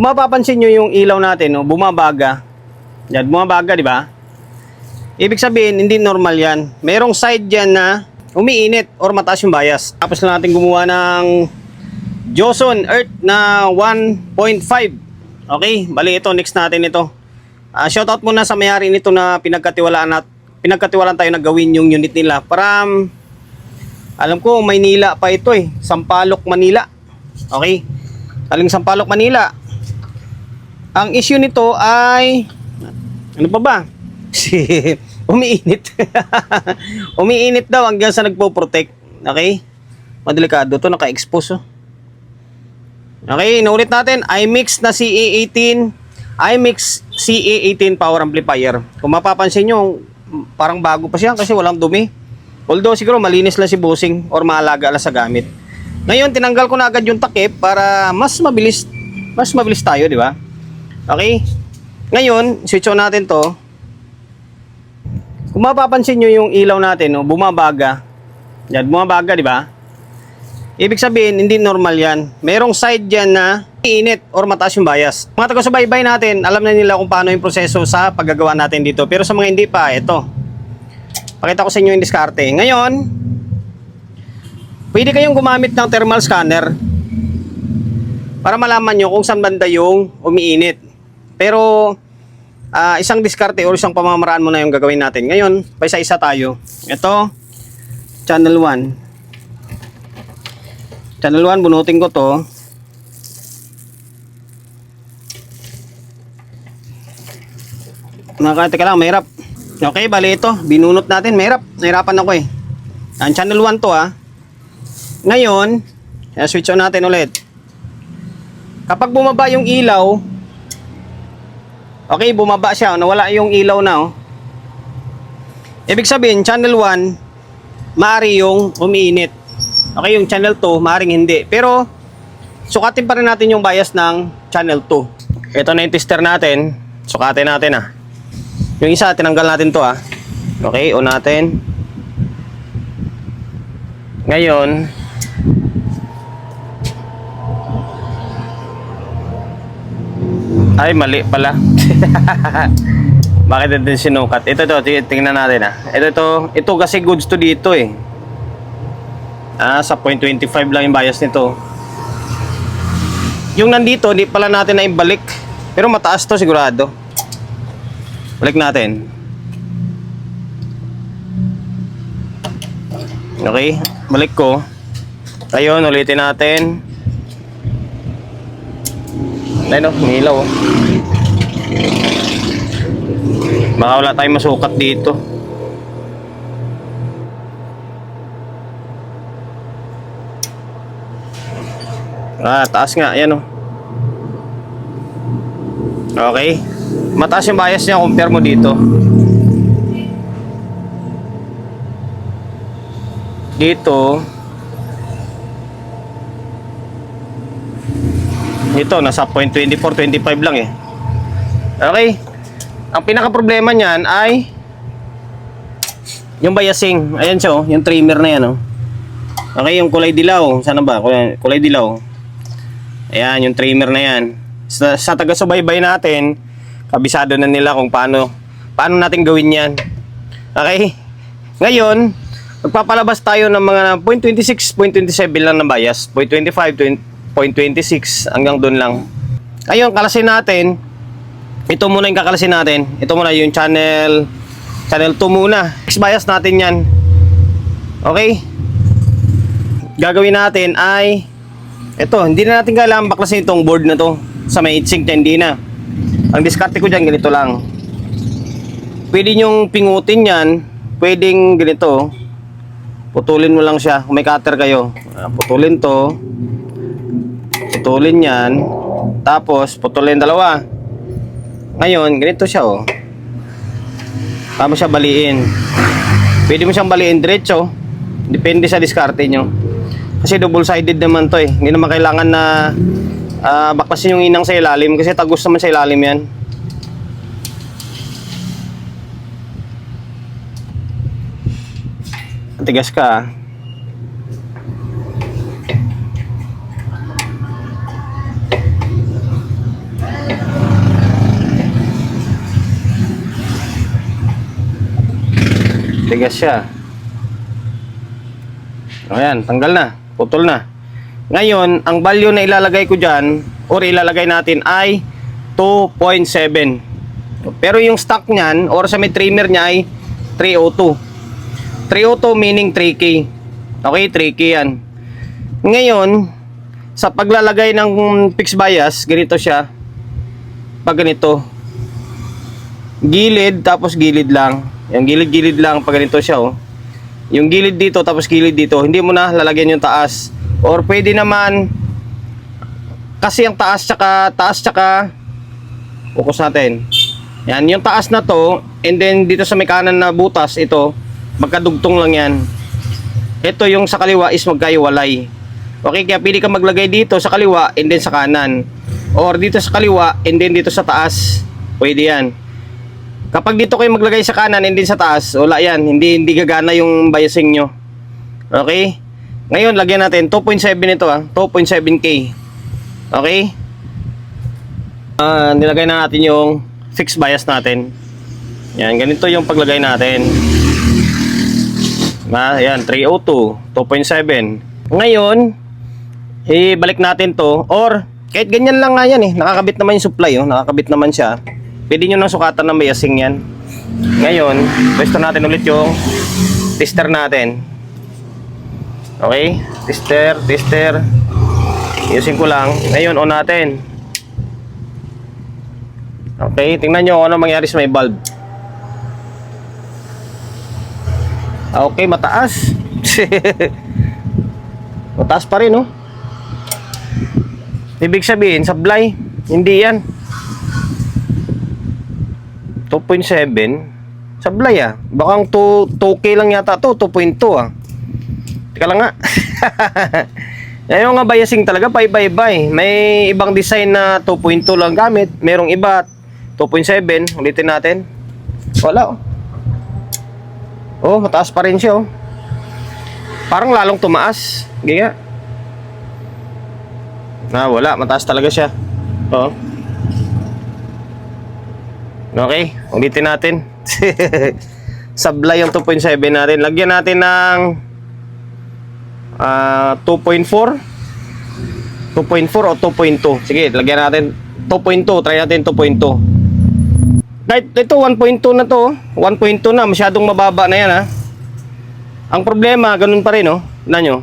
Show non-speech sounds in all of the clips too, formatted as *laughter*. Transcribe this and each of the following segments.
Mapapansin nyo yung ilaw natin, no, bumabaga. Yan, bumabaga, di ba? Ibig sabihin, hindi normal yan. Merong side dyan na umiinit or mataas yung bias. Tapos na natin gumawa ng Joson Earth na 1.5. Okay, bali ito, next natin ito. Ah, shoutout muna sa mayari nito na pinagkatiwalaan at pinagkatiwalaan tayo na gawin yung unit nila. Para alam ko Maynila pa ito eh, Sampaloc, Manila. Okay? Aling Sampaloc, Manila. Ang issue nito ay ano pa ba? Si *laughs* umiinit. *laughs* umiinit daw hanggang sa nagpo-protect. Okay? Madelikado to, naka-expose oh. Okay, naulit natin. iMix na CA18. iMix CA18 power amplifier. Kung mapapansin nyo, parang bago pa siya kasi walang dumi. Although siguro malinis lang si bossing or maalaga lang sa gamit. Ngayon, tinanggal ko na agad yung takip para mas mabilis mas mabilis tayo, di ba? Okay? Ngayon, switch on natin to. Kung mapapansin nyo yung ilaw natin, no, bumabaga. Yan, bumabaga, di ba? Ibig sabihin, hindi normal yan. Merong side dyan na init or mataas yung bias. Mga taga-subaybay natin, alam na nila kung paano yung proseso sa paggagawa natin dito. Pero sa mga hindi pa, ito. Pakita ko sa inyo yung diskarte. Ngayon, pwede kayong gumamit ng thermal scanner para malaman nyo kung saan banda yung umiinit. Pero, ah, isang diskarte or isang pamamaraan mo na yung gagawin natin. Ngayon, pa isa-isa tayo. Ito, channel 1. Channel 1, bunutin ko to. Naka, teka lang, mahirap. Okay, bali ito. Binunot natin, mahirap. Nahirapan ako eh. Ang channel 1 to ah. Ngayon, kaya switch on natin ulit. Kapag bumaba yung ilaw, okay, bumaba siya. Nawala yung ilaw na oh. Ibig sabihin, channel 1, maari yung umiinit. Okay, yung channel 2, maaring hindi. Pero, sukatin pa rin natin yung bias ng channel 2. Ito na yung tester natin. Sukatin natin ah. Yung isa, tinanggal natin to ah. Okay, on natin. Ngayon, ay mali pala. *laughs* Bakit natin sinukat? Ito to, ti- tingnan natin ah. Ito to, ito kasi goods to dito eh. Ah, sa 0.25 lang yung bias nito. Yung nandito, hindi pala natin na ibalik. Pero mataas to sigurado. Balik natin. Okay, balik ko. Ayun, ulitin natin. Ayun o, umilaw oh. Baka wala tayong masukat dito. Ah, taas nga, ayan oh. Okay. Mataas yung bias niya, compare mo dito. Dito, ito, nasa 0.24, 25 lang eh. Okay. Ang pinaka problema niyan ay yung biasing. Ayan siya oh, yung trimmer na yan oh. Okay, yung kulay dilaw. Sana ba? Kulay, kulay dilaw. Ayan, yung trimmer na yan. Sa, sa taga-subaybay natin, kabisado na nila kung paano paano natin gawin yan. Okay? Ngayon, magpapalabas tayo ng mga 0.26, 0.27 lang ng bias. 0.25, 0.26 hanggang doon lang. Ngayon, kalasin natin. Ito muna yung kakalasin natin. Ito muna yung channel channel 2 muna. X bias natin yan. Okay? Gagawin natin ay ito, hindi na natin kailangan baklasin itong board na to sa may heatsink niya, hindi na. Ang diskarte ko dyan, ganito lang. Pwede nyong pingutin yan, pwedeng ganito. Putulin mo lang siya, kung may cutter kayo. Ah, Putulin to. Putulin yan. Tapos, putulin dalawa. Ngayon, ganito siya oh. Paano siya baliin? Pwede mo siyang baliin diretso. Depende sa diskarte nyo. Kasi double-sided naman to eh. Hindi naman kailangan na ah, baklasin yung inang sa ilalim kasi tagos naman sa ilalim yan. Tigas ka ah. Tigas siya. Ayan, tanggal na. Putol na. Ngayon, ang value na ilalagay ko dyan, or ilalagay natin ay 2.7. Pero yung stock niyan, or sa may trimmer niya ay 302. 302 meaning 3K. Okay, 3K yan. Ngayon, sa paglalagay ng fixed bias, ganito siya. Pag ganito. Gilid, tapos gilid lang. Yung gilid-gilid lang, pag ganito siya, oh. Yung gilid dito, tapos gilid dito. Hindi mo na lalagyan yung taas. Or pwede naman, kasi ang taas tsaka, taas tsaka, focus natin. Yan, yung taas na to, and then dito sa may kanan na butas, ito, magkadugtong lang yan. Ito yung sa kaliwa is magkaiwalay. Okay, kaya pili ka maglagay dito sa kaliwa and then sa kanan. Or dito sa kaliwa and then dito sa taas. Pwede yan. Kapag dito kayo maglagay sa kanan then sa taas, wala yan. Hindi, hindi gagana yung biasing nyo. Okay? Ngayon, lagyan natin 2.7 ito ah. 2.7K. Okay? Ah, nilagay na natin yung fixed bias natin. Yan, ganito yung paglagay natin. Ah, yan, 302, 2.7. Ngayon, ibalik natin to or kahit ganyan lang nga yan eh, nakakabit naman yung supply oh, nakakabit naman siya. Pwede nyo nang sukatan ng biasing yan. Ngayon, pwesto natin ulit yung tester natin. Okay, tester, tester. Ayusin ko lang. Ngayon, on natin. Okay, tingnan nyo ano mangyari sa may. Ah, Okay, mataas. *laughs* mataas pa rin, oh. Ibig sabihin, sablay. Hindi yan. 2.7. Sablay, ah. Bakang 2, 2K lang yata to. 2.2, ah. Teka lang nga. *laughs* Ngayon nga biasing talaga, bye-bye-bye. May ibang design na 2.2 lang gamit. Merong iba, 2.7. Ulitin natin. Wala, oh. Oh, mataas pa rin siya, oh. Parang lalong tumaas. Hindi nga. Ah, wala. Mataas talaga siya. Oh. Okay, ulitin natin. *laughs* Sablay yung 2.7 natin. Lagyan natin ng ah 2.4 2.4 o 2.2 sige lagyan natin 2.2 try natin 2.2 kahit ito 1.2 na to 1.2 na masyadong mababa na yan ha ang problema ganun pa rin oh. Na nyo.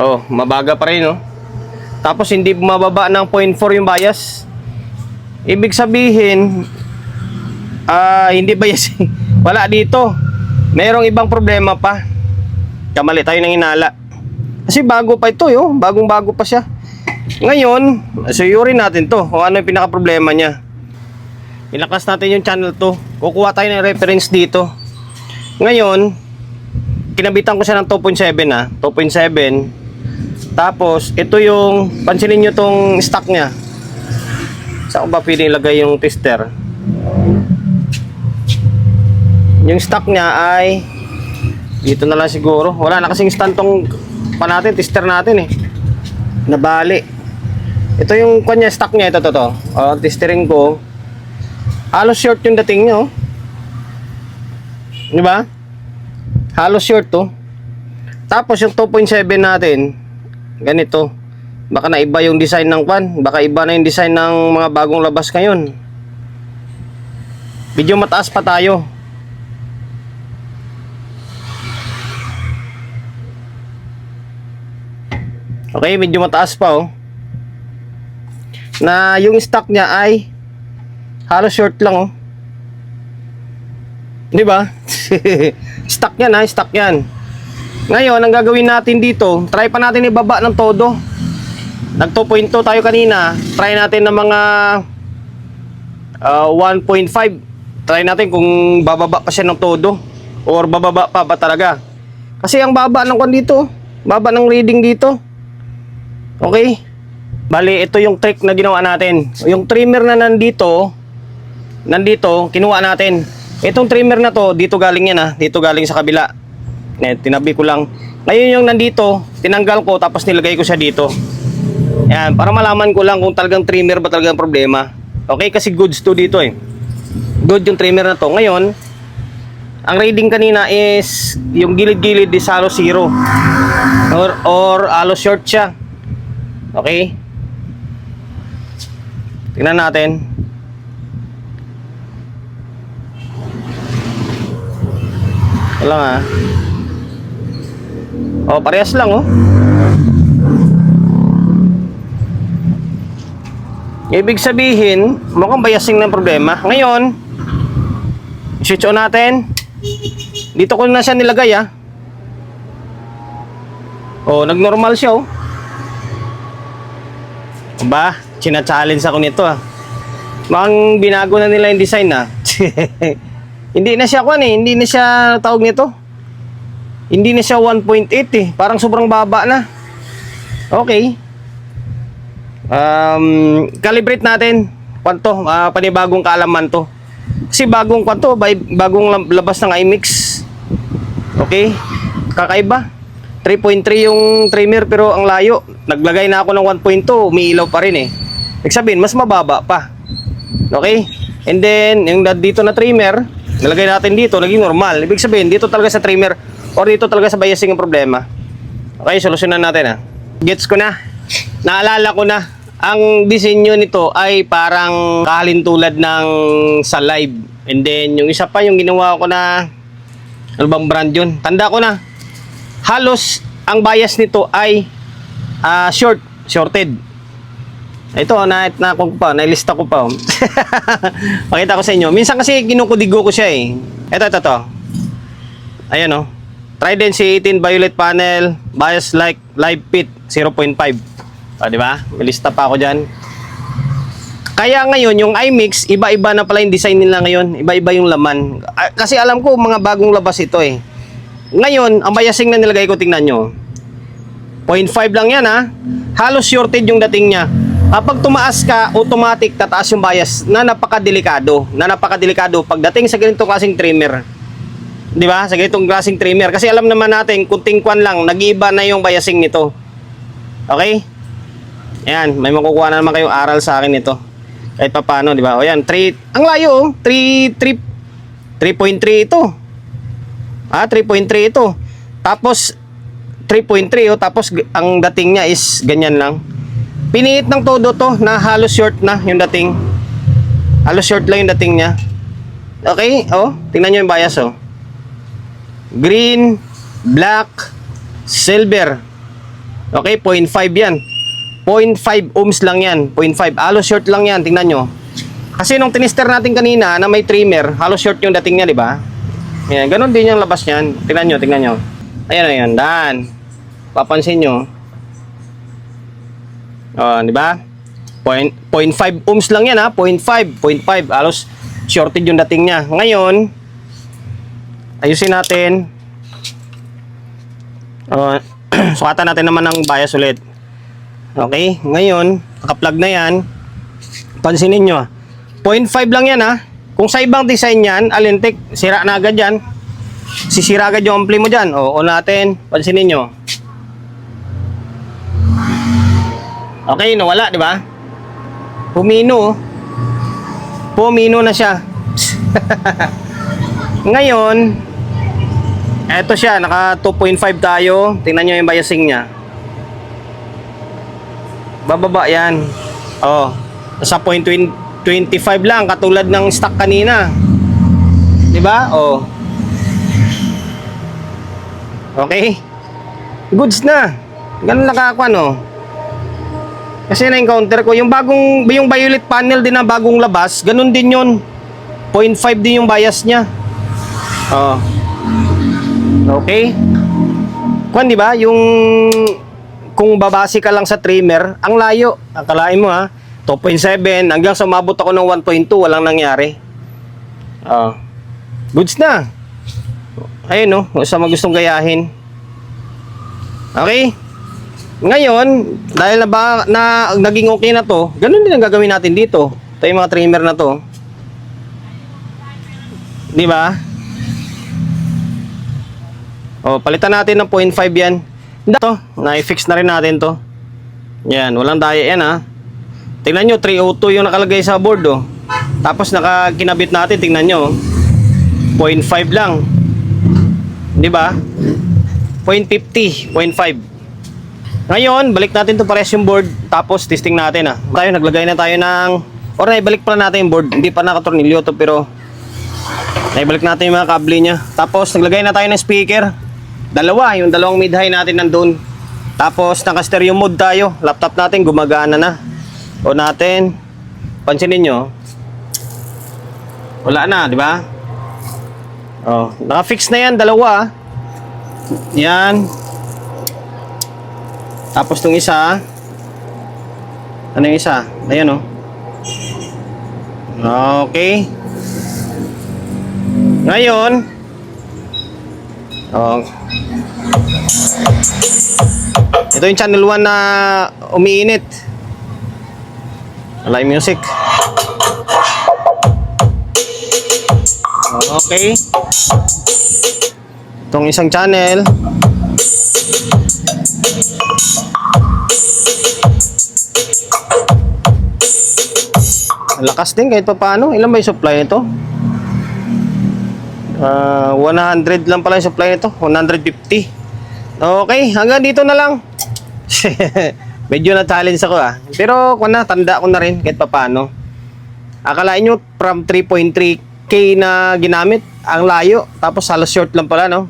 Oh mabaga pa rin oh tapos hindi mababa ng 0.4 yung bias ibig sabihin ah hindi bias *laughs* wala dito Merong ibang problema pa. Kamali tayo ng inala. Kasi bago pa ito, yo. Bagong bago pa siya. Ngayon, suyurin natin to kung ano yung pinaka problema niya. Ilakas natin yung channel to. Kukuha tayo ng reference dito. Ngayon, kinabitan ko siya ng 2.7 ah. 2.7. Tapos, ito yung, pansinin nyo tong stock niya. Saan ko ba pwede ilagay yung tester? Yung stock niya ay dito na lang siguro. Wala na kasing stand tong pa natin, tester natin eh. Nabali. Ito yung kanya stock niya ito to to. Oh, testering ko. Halos short yung dating niya oh. Di ba? Halos short to. Tapos yung 2.7 natin, ganito. Baka na iba yung design ng pan. Baka iba na yung design ng mga bagong labas ngayon. Medyo mataas pa tayo. Okay, medyo mataas pa oh. Na yung stock niya ay halos short lang oh. 'Di ba? *laughs* stock yan ha, stock yan. Ngayon, ang gagawin natin dito, try pa natin ibaba ng todo. Nag 2.2 tayo kanina. Try natin ng mga ah, 1.5. Try natin kung bababa pa siya ng todo or bababa pa ba talaga. Kasi ang baba ng kwan dito, baba ng reading dito. Okay? Bali, ito yung trick na ginawa natin. Yung trimmer na nandito, nandito, kinuha natin. Itong trimmer na to, dito galing yan ha. Dito galing sa kabila. Tinabi ko lang. Ngayon yung nandito, tinanggal ko tapos nilagay ko siya dito. Yan, para malaman ko lang kung talagang trimmer ba talagang problema. Okay, kasi goods to dito eh. Good yung trimmer na to. Ngayon, ang reading kanina is yung gilid-gilid is halos zero. Or, or halos short siya. Okay? Tingnan natin. Wala nga. Oh, parehas lang oh. Ibig sabihin, mukhang biasing ng problema. Ngayon, switch on natin. Dito ko na siya nilagay ah. Oh, nag-normal siya oh. Ba, china-challenge ako nito ah. Mukhang binago na nila yung design ah. *laughs* hindi na siya kwan eh, hindi na siya tawag nito. Hindi na siya 1.8 eh, parang sobrang baba na. Okay. Um, calibrate natin. Kwanto, ah, panibagong kaalaman to. Kasi bagong kwanto, bagong labas ng iMix. Okay? Kakaiba. 3.3 yung trimmer pero ang layo. Naglagay na ako ng 1.2, umiilaw pa rin eh. Ibig mas mababa pa. Okay? And then, yung dito na trimmer, nalagay natin dito, naging normal. Ibig sabihin, dito talaga sa trimmer or dito talaga sa biasing ang problema. Okay, solusyonan natin ah. Gets ko na. Naalala ko na. Ang disenyo nito ay parang kahalintulad ng sa live. And then, yung isa pa, yung ginawa ko na ano bang brand yun? Tanda ko na. Halos, ang bias nito ay ah, short, shorted. Ito, na, na ko pa, nailista ko pa. oh. *laughs* Pakita ko sa inyo. Minsan kasi kinukudigo ko siya eh. Ito, ito, ito. Ayan oh. Trident C18 violet panel, bias like live pit 0.5. O, di ba? Lista pa ako diyan. Kaya ngayon, yung iMix, iba-iba na pala yung design nila ngayon. Iba-iba yung laman. Ah, Kasi alam ko, mga bagong labas ito eh. Ngayon, ang biasing na nilagay ko, tingnan nyo. 0.5 lang yan ha. Halos shorted yung dating niya. Kapag tumaas ka, automatic tataas yung bias na napakadelikado. Na napakadelikado pagdating sa ganitong klaseng trimmer. Di ba? Sa ganitong klaseng trimmer. Kasi alam naman natin, kunting kwan lang, nag-iiba na yung biasing nito. Okay? Ayan, may makukuha na naman kayong aral sa akin ito. Kahit pa paano, di ba? O yan, 3, ang layo oh. 3, 3, 3.3 ito. Ah, 3.3 ito. Tapos, 3.3 oh, tapos ang dating niya is ganyan lang. Piniit ng todo to na halos short na yung dating. Halos short lang yung dating niya. Okay, oh, tingnan niyo yung bias oh. Green, black, silver. Okay, 0.5 yan. 0.5 ohms lang yan. 0.5. Halos short lang yan. Tingnan nyo. Kasi nung tinister natin kanina na may trimmer, halos short yung dating niya, di ba? Yan, ganun din yung labas niyan. Tingnan nyo, tingnan nyo. Ayan, ayan, dan. Papansin nyo. Oh, di ba? Point- 0.5 ohms lang yan ha. 0.5, 0.5. Halos shorted yung dating niya. Ngayon, ayusin natin. Oh, *clears throat* sukatan natin naman ng bias ulit. Okay, ngayon, naka-plug na yan. Pansinin nyo, 0.5 lang yan ha. Kung sa ibang design yan, alintik, sira na agad yan. Sisira agad yung ampli mo dyan. O, on natin, pansinin nyo. Okay, nawala, di ba? Pumino. Pumino na siya. *laughs* Ngayon, eto siya, naka 2.5 tayo. Tingnan nyo yung biasing niya. Bababa yan. Oh, sa point 20 25 lang katulad ng stock kanina. 'Di ba? Oh. Okay. Goods na. Ganun nakakuan oh. Kasi na-encounter ko yung bagong yung violet panel din na bagong labas, ganun din 'yon. 0.5 din yung bias niya. Oh. Okay. Kwan 'di ba? Yung kung babase ka lang sa trimmer, ang layo. Akalain mo ha, 2.7 hanggang sa umabot ako ng 1.2, walang nangyari. Oh. Goods na. Ayun no, sa mga gustong gayahin. Okay? Ngayon, dahil na ba na naging okay na to, ganun din ang gagawin natin dito. Ito yung mga trimmer na to. Di ba? Oh, palitan natin ng 0.5 yan. Ito, na-fix na rin natin to. Yan, walang daya yan ha. Tingnan nyo, 302 yung nakalagay sa board oh. Tapos nakakinabit natin, tingnan nyo. 0.5 lang. Di ba? 0.50, 0.5. Ngayon, balik natin to pares yung board. Tapos testing natin ah. Tayo, naglagay na tayo ng... Or naibalik pala natin yung board. Hindi pa nakatornilyo to pero... Naibalik natin yung mga kable niya. Tapos naglagay na tayo ng speaker. Dalawa, yung dalawang mid-high natin nandun. Tapos naka-stereo mode tayo. Laptop natin gumagana na. O natin. Pansinin nyo. Wala na, di ba? Oh, naka-fix na yan, dalawa. Yan. Tapos tong isa. Ano yung isa? Ayan oh. Okay. Ngayon. Oh. Ito yung channel 1 na umiinit. Live music. Okay. Itong isang channel. Lakas din kahit pa paano. Ilan ba yung supply nito? Ah, 100 lang pala yung supply nito. 150. Okay, hanggang dito na lang. *laughs* Medyo na-challenge ako ah. Pero kung na, tanda ko na rin kahit pa paano. Akalain nyo from 3.3k na ginamit ang layo. Tapos halos short lang pala no.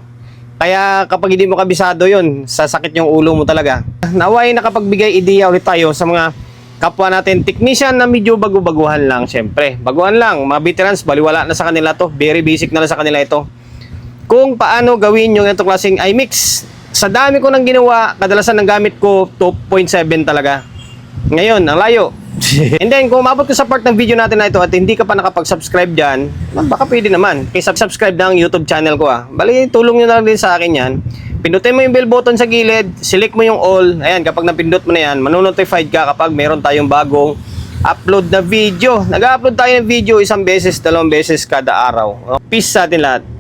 Kaya kapag hindi mo kabisado yon sasakit yung ulo mo talaga. Naway nakapagbigay ideya ulit tayo sa mga kapwa natin technician na medyo bago-baguhan lang syempre. Baguhan lang, mga veterans, baliwala na sa kanila to. Very basic na lang sa kanila ito. Kung paano gawin yung itong klaseng iMix. Sa dami ko nang ginawa, kadalasan ng gamit ko 2.7 talaga. Ngayon, ang layo. *laughs* And then, kung umabot ka sa part ng video natin na ito at hindi ka pa nakapag-subscribe dyan, baka pwede naman. Kaya subscribe na ang YouTube channel ko ah. Bali, tulong nyo na lang din sa akin yan. Pindutin mo yung bell button sa gilid, select mo yung all. Ayan, kapag napindot mo na yan, manonotified ka kapag meron tayong bagong upload na video. Nag-upload tayo ng video isang beses, dalawang beses kada araw. Peace sa atin lahat.